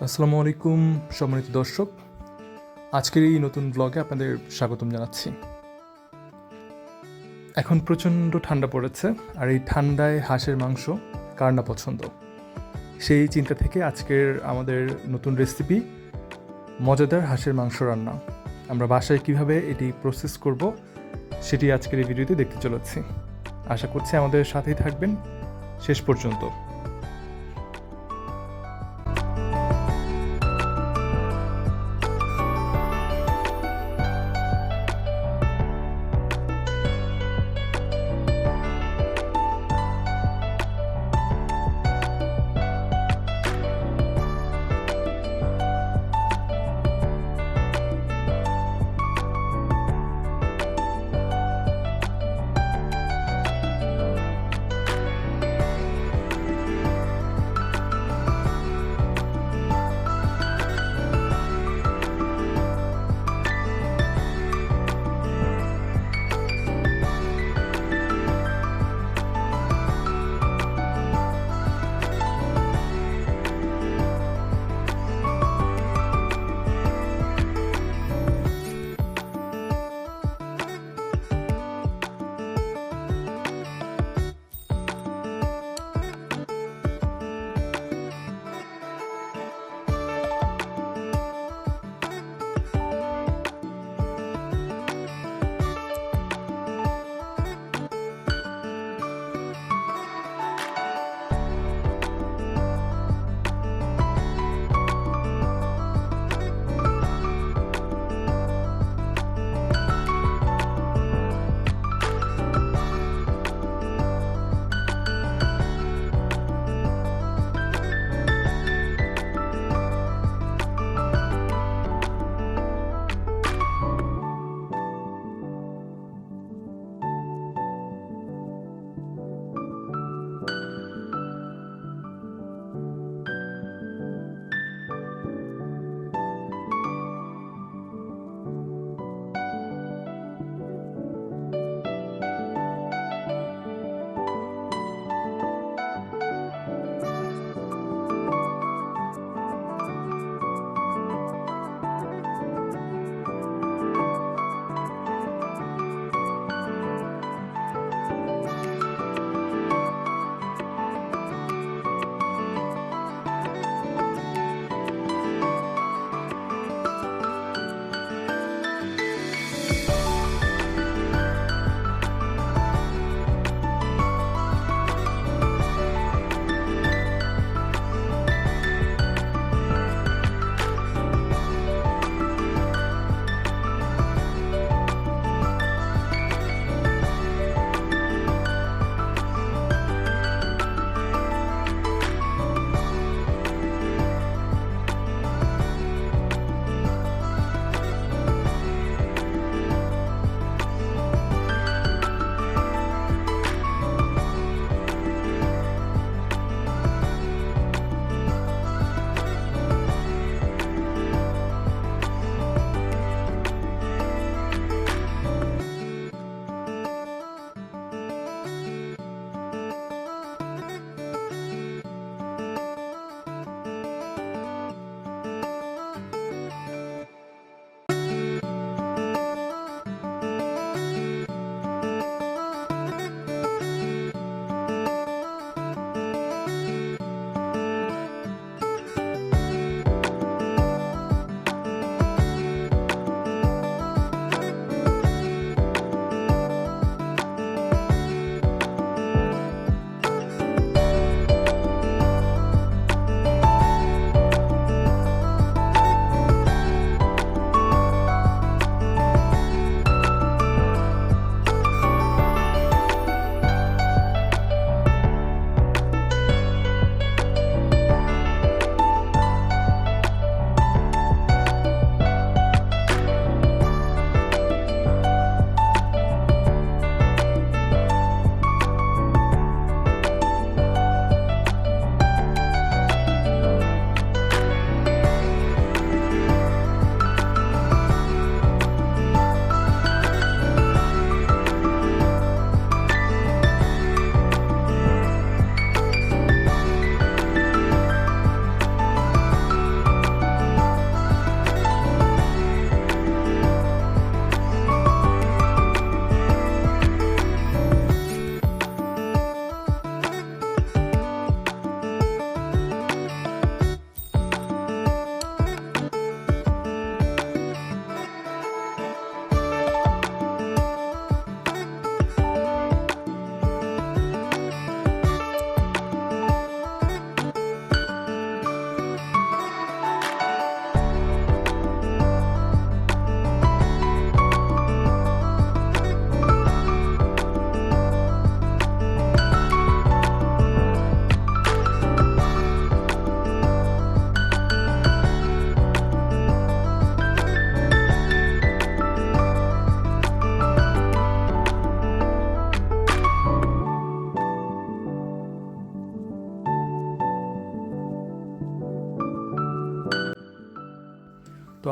আসসালামু আলাইকুম, সম্মানিত দর্শক। আজকের এই নতুন ব্লগে আপনাদের স্বাগতম জানাচ্ছি। এখন প্রচণ্ড ঠান্ডা পড়েছে, আর এই ঠান্ডায় হাঁসের মাংস কার না পছন্দ? সেই চিন্তা থেকে আজকের আমাদের নতুন রেসিপি মজাদার হাঁসের মাংস রান্না। আমরা বাসায় কীভাবে এটি প্রসেস করব, সেটি আজকের এই ভিডিওতে দেখতে চলেছি। আশা করছি আমাদের সাথেই থাকবেন। শেষ পর্যন্ত।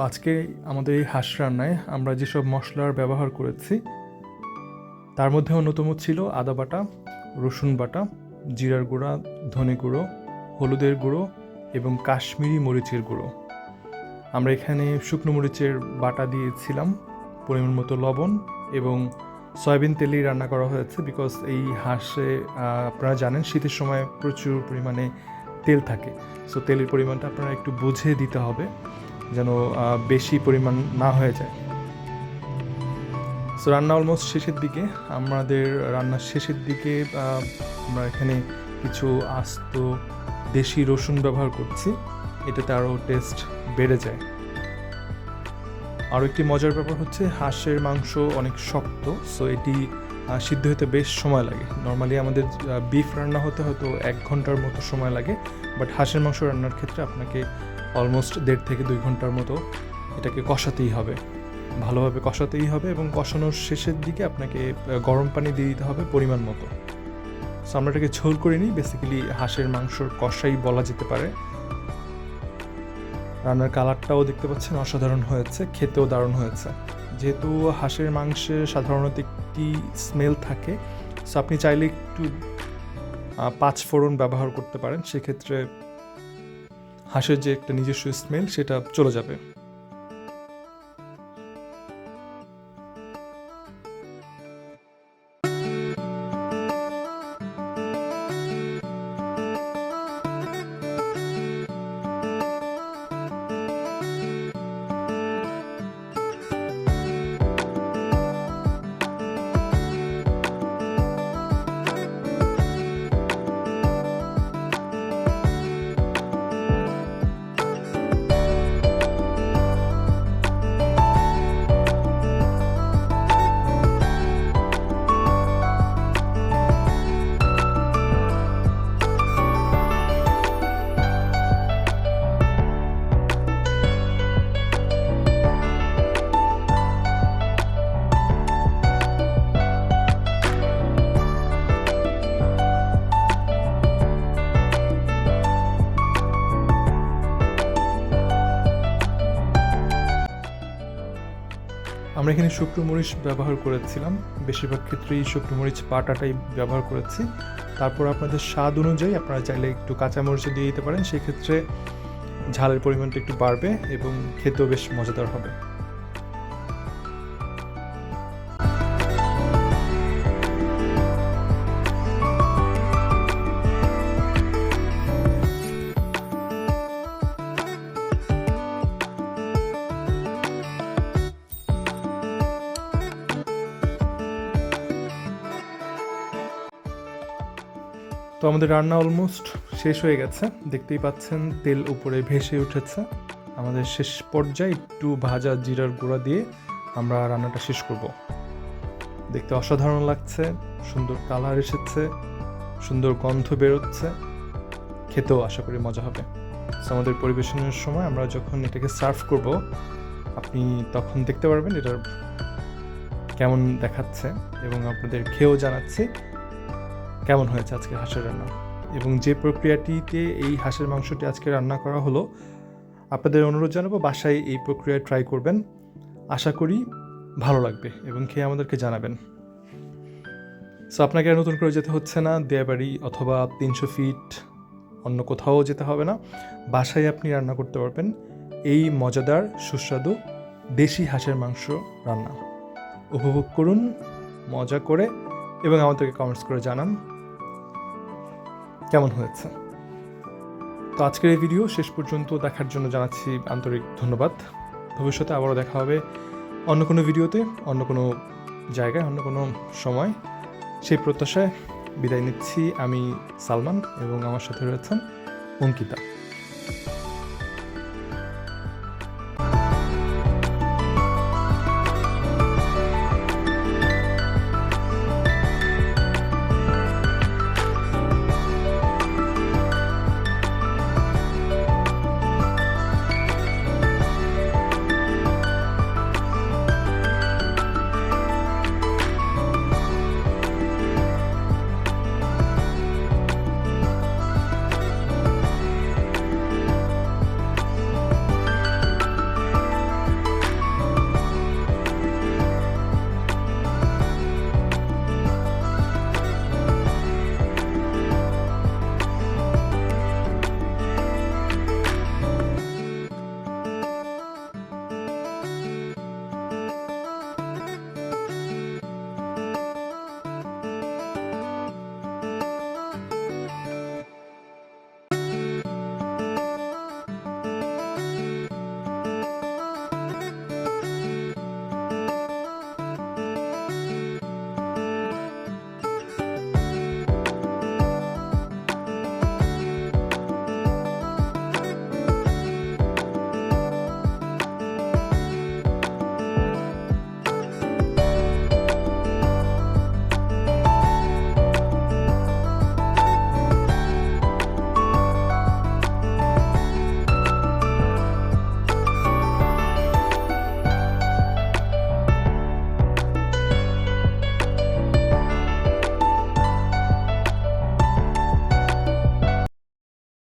আজকে আমাদের এই হাঁস রান্নায় আমরা যেসব মশলার ব্যবহার করেছি, তার মধ্যে অন্যতম ছিল আদা বাটা, রসুন বাটা, জিরার গুঁড়া, ধনে গুঁড়ো, হলুদের গুঁড়ো এবং কাশ্মীরি মরিচের গুঁড়ো। আমরা এখানে শুকনো মরিচের বাটা দিয়েছিলাম, পরিমাণ মতো লবণ এবং সয়াবিন তেলেই রান্না করা হয়েছে বিকজ এই হাঁসে আপনারা জানেন শীতের সময় প্রচুর পরিমাণে তেল থাকে। সো তেলের পরিমাণটা আপনারা একটু বুঝে দিতে হবে। যেন বেশি পরিমাণ না হয়ে যায়। সো রান্না অলমোস্ট শেষের দিকে। আমাদের রান্নার শেষের দিকে আমরা এখানে কিছু আস্ত দেশি রসুন ব্যবহার করছি। এটাতে আরও টেস্ট বেড়ে যায়। আরও একটি মজার ব্যাপার হচ্ছে, হাঁসের মাংস অনেক শক্ত সো এটি সিদ্ধ হতে বেশ সময় লাগে। নর্মালি আমাদের বিফ রান্না হতে হয়তো এক ঘণ্টার মতো সময় লাগে বাট হাঁসের মাংস রান্নার ক্ষেত্রে আপনাকে অলমোস্ট দেড় থেকে দুই ঘণ্টার মতো এটাকে কষাতেই হবে। ভালোভাবে কষাতেই হবে এবং কষানোর শেষের দিকে আপনাকে গরম পানি দিয়ে দিতে হবে পরিমাণ মতো। সো আমরা এটাকে ঝোল করে নিই বেসিক্যালি হাঁসের মাংসর কষাই বলা যেতে পারে। রান্নার কালারটাও দেখতে পাচ্ছেন অসাধারণ হয়েছে, খেতেও দারুণ হয়েছে। যেহেতু হাঁসের মাংসে সাধারণত একটি স্মেল থাকে সো আপনি চাইলে একটু পাঁচ ফোড়ন ব্যবহার করতে পারেন। সেক্ষেত্রে হাঁসের যে একটা নিজস্ব স্মেল সেটা চলে যাবে। এখানে শুকনো মরিচ ব্যবহার করেছিলাম। বেশিরভাগ ক্ষেত্রেই শুকনো মরিচ পাটাটাই ব্যবহার করেছি। তারপর আপনাদের স্বাদ অনুযায়ী আপনারা চাইলে একটু কাঁচা মরিচ দিয়ে দিতে পারেন। সেক্ষেত্রে ঝালের পরিমাণটা একটু বাড়বে এবং খেতেও বেশ মজাদার হবে। তো আমাদের রান্না অলমোস্ট শেষ হয়ে গেছে। দেখতেই পাচ্ছেন, তেল উপরে ভেসে উঠেছে। আমাদের শেষ পর্যায়ে একটু ভাজা জিরার গুঁড়া দিয়ে আমরা রান্নাটা শেষ করব। দেখতে অসাধারণ লাগছে, সুন্দর কালার এসেছে, সুন্দর গন্ধ বেরোচ্ছে। খেতেও আশা করি মজা হবে। আমাদের পরিবেশনের সময় আমরা যখন এটাকে সার্ভ করব, আপনি তখন দেখতে পারবেন এটার কেমন দেখাচ্ছে এবং আপনাদের খেয়েও জানাচ্ছি। কেমন হয়েছে আজকে হাঁসের রান্না? এবং যে প্রক্রিয়াটিতে এই হাঁসের মাংসটি আজকে রান্না করা হলো, আপনাদের অনুরোধ জানাব বাসায় এই প্রক্রিয়া ট্রাই করবেন। আশা করি ভালো লাগবে এবং খেয়ে আমাদেরকে জানাবেন। সো আপনাকে আর নতুন করে যেতে হচ্ছে না, দেয়াবাড়ি অথবা তিনশো ফিট অন্য কোথাও যেতে হবে না। বাসায় আপনি রান্না করতে পারবেন। এই মজাদার, সুস্বাদু দেশি হাঁসের মাংস রান্না। উপভোগ করুন, মজা করে এবং আমাদেরকে কমেন্টস করে জানান। কেমন হয়েছে? তো আজকের এই ভিডিও শেষ পর্যন্ত দেখার জন্য জানাচ্ছি আন্তরিক ধন্যবাদ। ভবিষ্যতে আবারও দেখা হবে অন্য কোনো ভিডিওতে অন্য কোনো জায়গায়, অন্য কোনো সময়। সেই প্রত্যাশায় বিদায় নিচ্ছি আমি সালমান এবং আমার সাথে রয়েছেন অঙ্কিতা।